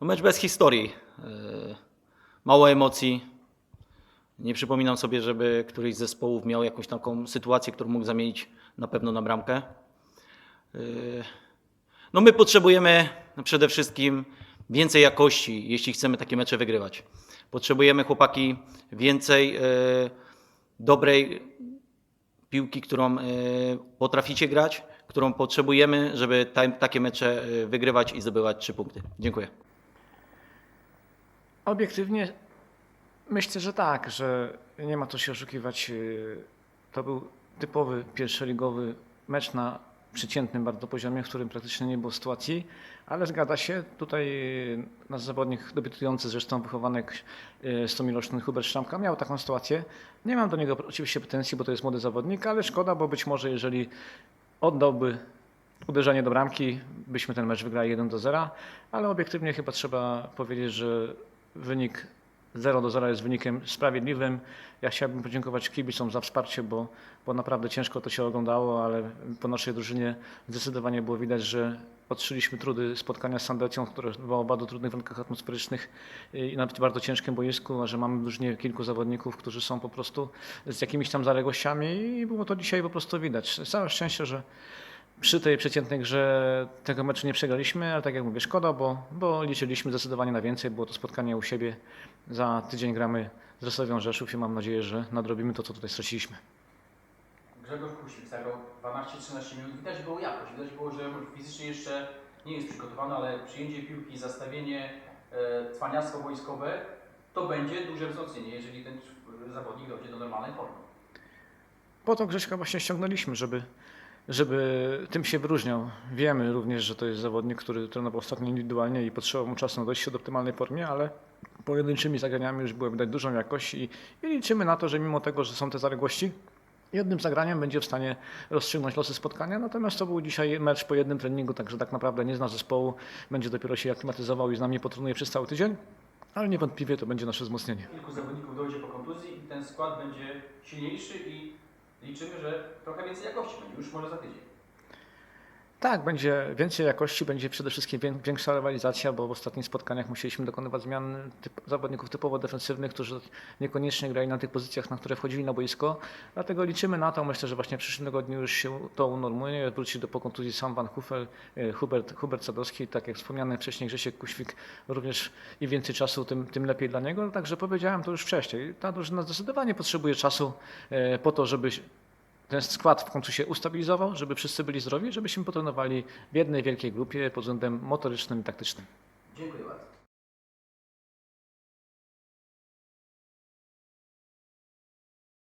Mecz bez historii. Yy, Mało emocji. Nie przypominam sobie, żeby któryś z zespołów miał jakąś taką sytuację, którą mógł zamienić na pewno na bramkę. Yy, No my potrzebujemy przede wszystkim więcej jakości, jeśli chcemy takie mecze wygrywać. Potrzebujemy chłopaki więcej yy, dobrej piłki, którą potraficie grać, którą potrzebujemy, żeby ta, takie mecze wygrywać i zdobywać trzy punkty. Dziękuję. Obiektywnie myślę, że tak, że nie ma co się oszukiwać. Yy, To był typowy pierwszoligowy mecz na przeciętnym bardzo poziomie, w którym praktycznie nie było sytuacji, ale zgadza się, tutaj yy, nasz zawodnik debiutujący, zresztą wychowanek stomiloczny Hubert Szramka miał taką sytuację. Nie mam do niego oczywiście pretensji, bo to jest młody zawodnik, ale szkoda, bo być może jeżeli oddałby uderzenie do bramki, byśmy ten mecz wygrali 1 do 0, ale obiektywnie chyba trzeba powiedzieć, że wynik 0 do 0 jest wynikiem sprawiedliwym. Ja chciałbym podziękować kibicom za wsparcie, bo, bo naprawdę ciężko to się oglądało, ale po naszej drużynie zdecydowanie było widać, że odszyliśmy trudy spotkania z Sandecją, które było w bardzo trudnych warunkach atmosferycznych i nawet bardzo ciężkim boisku, a że mamy w drużynie kilku zawodników, którzy są po prostu z jakimiś tam zaległościami i było to dzisiaj po prostu widać. Całe szczęście, że przy tej przeciętnej grze tego meczu nie przegraliśmy, ale tak jak mówię, szkoda, bo, bo liczyliśmy zdecydowanie na więcej. Było to spotkanie u siebie. Za tydzień gramy z Resowią Rzeszów i mam nadzieję, że nadrobimy to, co tutaj straciliśmy. Grzegorz Kusik zagrał 12-13 minut. Widać było jakość. Widać było, że fizycznie jeszcze nie jest przygotowany, ale przyjęcie piłki, zastawienie, e, cwaniactwo wojskowe to będzie duże wzmocnienie, jeżeli ten zawodnik dojdzie do normalnej formy. Po to Grześka właśnie ściągnęliśmy, żeby, żeby tym się wyróżniał. Wiemy również, że to jest zawodnik, który trenował ostatnio indywidualnie i potrzebował mu czasu na dojście do optymalnej formie, ale pojedynczymi zagraniami już było widać dużą jakość i, i liczymy na to, że mimo tego, że są te zaległości, jednym zagraniem będzie w stanie rozstrzygnąć losy spotkania. Natomiast to był dzisiaj mecz po jednym treningu, także tak naprawdę nie zna zespołu, będzie dopiero się aklimatyzował i z nami potrenuje przez cały tydzień, ale niewątpliwie to będzie nasze wzmocnienie. Kilku zawodników dojdzie po kontuzji i ten skład będzie silniejszy i liczymy, że trochę więcej jakości będzie już może za tydzień. Tak, będzie więcej jakości, będzie przede wszystkim wię- większa rywalizacja, bo w ostatnich spotkaniach musieliśmy dokonywać zmian typ, zawodników typowo defensywnych, którzy niekoniecznie grali na tych pozycjach, na które wchodzili na boisko. Dlatego liczymy na to. Myślę, że właśnie w przyszłym tygodniu już się to unormuje. Wróci do po kontuzji sam Van Hufel, e, Hubert, Hubert Sadowski, tak jak wspomniany wcześniej Grzesiek Kuświk, również im więcej czasu, tym, tym lepiej dla niego. Także powiedziałem to już wcześniej. Ta drużyna zdecydowanie potrzebuje czasu e, po to, żeby ten skład w końcu się ustabilizował, żeby wszyscy byli zdrowi, żebyśmy potrenowali w jednej wielkiej grupie pod względem motorycznym i taktycznym. Dziękuję bardzo.